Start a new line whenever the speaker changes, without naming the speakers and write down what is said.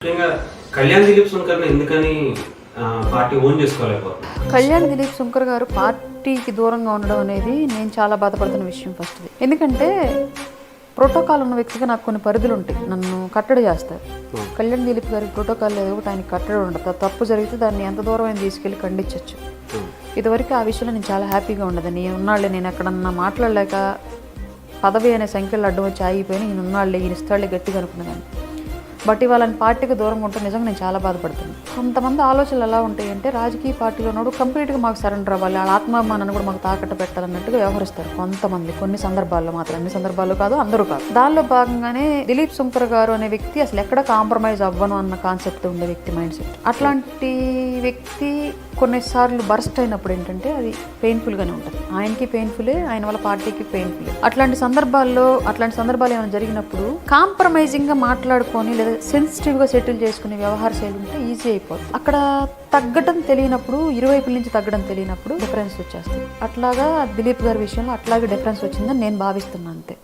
ముఖ్యంగా కళ్యాణ్ దిలీప్ సుంకర్ని ఎందుకని పార్టీ ఓన్ చేసుకోలేకపోతుంది?
కళ్యాణ్ దిలీప్ శంకర్ గారు పార్టీకి దూరంగా ఉండడం అనేది నేను చాలా బాధపడుతున్న విషయం ఫస్ట్ది ఎందుకంటే ప్రోటోకాల్ ఉన్న వ్యక్తిగా నాకు కొన్ని పరిధులు ఉంటాయి. నన్ను కట్టడి చేస్తారు. కళ్యాణ్ దిలీప్ గారి ప్రోటోకాల్ లేదు ఒకటి ఆయనకి కట్టడి ఉండదు. తప్పు జరిగితే దాన్ని ఎంత దూరం అయినా తీసుకెళ్ళి ఖండించవచ్చు ఇదివరకు ఆ విషయంలో నేను చాలా హ్యాపీగా ఉండదు నేను ఉన్నాళ్ళే నేను ఎక్కడన్నా మాట్లాడలేక పదవి అనే సంఖ్యలు అడ్డం వచ్చి ఆగిపోయి ఈయన ఉన్నాళ్ళే ఈయన ఇస్తాళ్ళే గట్టిగా అనుకున్నాను బట్ వాళ్ళని పార్టీకి దూరంగా ఉంటే నిజంగా నేను చాలా బాధపడుతున్నాను. కొంతమంది ఆలోచనలు ఎలా ఉంటాయి అంటే రాజకీయ పార్టీలో ఉన్నాడు కంప్లీట్గా మాకు సరెండర్ అవ్వాలి వాళ్ళ ఆత్మాభిమానాన్ని కూడా మాకు తాకట్టు పెట్టాలన్నట్టుగా వ్యవహరిస్తారు కొంతమంది. కొన్ని సందర్భాల్లో మాత్రం అన్ని సందర్భాల్లో కాదు అందరూ కాదు. దానిలో భాగంగానే దిలీప్ శంకర్ గారు అనే వ్యక్తి అసలు ఎక్కడ కాంప్రమైజ్ అవ్వను అన్న కాన్సెప్ట్ ఉండే వ్యక్తి మైండ్ సెట్ అట్లాంటి వ్యక్తి కొన్నిసార్లు బర్స్ట్ అయినప్పుడు ఏంటంటే అది పెయిన్ఫుల్గానే ఉంటుంది. ఆయనకి పెయిన్ఫులే ఆయన వాళ్ళ పార్టీకి పెయిన్ఫులే అట్లాంటి సందర్భాల్లో అట్లాంటి సందర్భాలు ఏమైనా జరిగినప్పుడు కాంప్రమైజింగ్గా మాట్లాడుకొని లేదా సెన్సిటివ్గా సెటిల్ చేసుకునే వ్యవహార శైలి ఉంటే ఈజీ అయిపోతుంది అక్కడ తగ్గడం తెలియనప్పుడు ఇరువైపుల నుంచి తగ్గడం తెలియనప్పుడు డిఫరెన్స్ వచ్చేస్తుంది. అట్లాగా దిలీప్ గారి విషయంలో అట్లాగే డిఫరెన్స్ వచ్చిందని నేను భావిస్తున్నాను అంతే.